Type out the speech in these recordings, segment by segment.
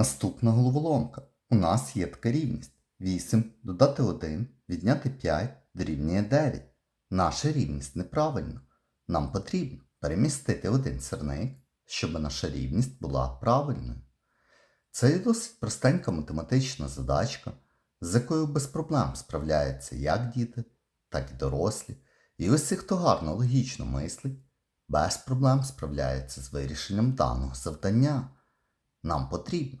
Наступна головоломка. У нас є така рівність. 8 додати 1, відняти 5 дорівнює 9. Наша рівність неправильна. Нам потрібно перемістити один сірник, щоб наша рівність була правильною. Це досить простенька математична задачка, з якою без проблем справляються як діти, так і дорослі. І ось хто гарно логічно мислить, без проблем справляється з вирішенням даного завдання. Нам потрібно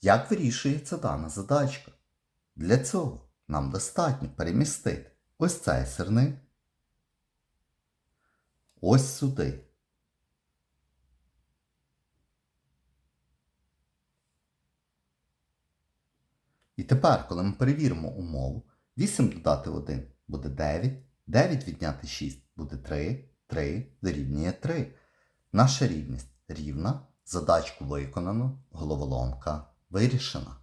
Як вирішується дана задачка? Для цього нам достатньо перемістити ось цей сирник ось сюди. І тепер, коли ми перевіримо умову, 8 додати 1 буде 9, 9 відняти 6 буде 3, 3 дорівнює 3. Наша рівність рівна, задачку виконано, головоломка вирішена.